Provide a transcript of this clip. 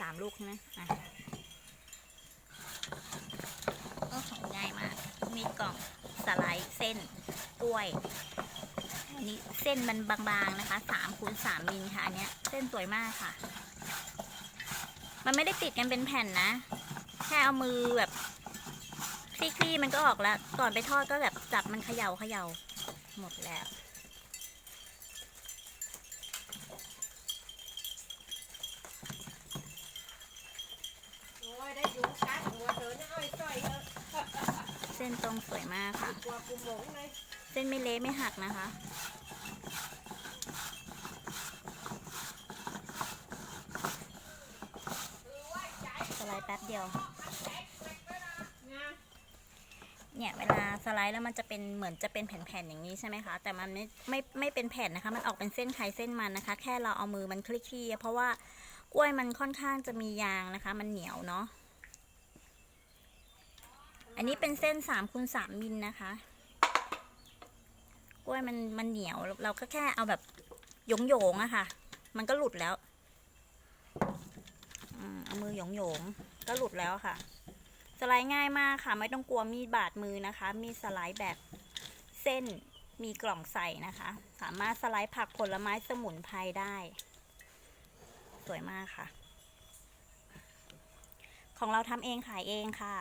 สามลูกใช่ไหมอะโอ้โหง่ายมาก มีกล่องสไลด์เส้นกล้วยอันนี้เส้นมันบางๆนะคะสามคูณสามมิลค่ะอันเนี้ยเส้นสวยมากค่ะ มันไม่ได้ติดกันเป็นแผ่นนะ แค่เอามือแบบคลี่ๆมันก็ออกแล้ว ก่อนไปทอดก็แบบจับมันเขย่าเขย่าหมดแล้ว โอ้ยได้ยุงกัดหัว เส้นตรงสวยมากค่ะกลัวกูหมงเลยเส้นไม่เละไม่หักนะคะ สไลด์แป๊บเดียว เนี่ยเวลาสไลด์แล้วมันจะเป็นเหมือนจะเป็นแผ่นๆอย่างนี้ใช่ไหมคะ แต่มันไม่ไม่ไม่เป็นแผ่นนะคะ มันออกเป็นเส้นใครเส้นมันนะคะ แค่เราเอามือมันคลี่ๆเพราะว่า ล้วยมันค่อนข้างจะมียางนะคะ มันเหนียวเนาะ อันนี้เป็นเส้นสามคูณสามมิลนะคะ กล้วยมันมันเหนียว เราก็แค่เอาแบบหยงโยงๆอะค่ะ มันก็หลุดแล้วอืมเอามือหยงโยงๆก็หลุดแล้วค่ะ สไลด์ง่ายมากค่ะ ไม่ต้องกลัวมีดบาดมือนะคะ มีสไลด์แบบเส้นมีกล่องใส่นะคะ สามารถสไลด์ผักผลไม้สมุนไพรได้ สวยมากค่ะ ของเราทำเองขายเองค่ะ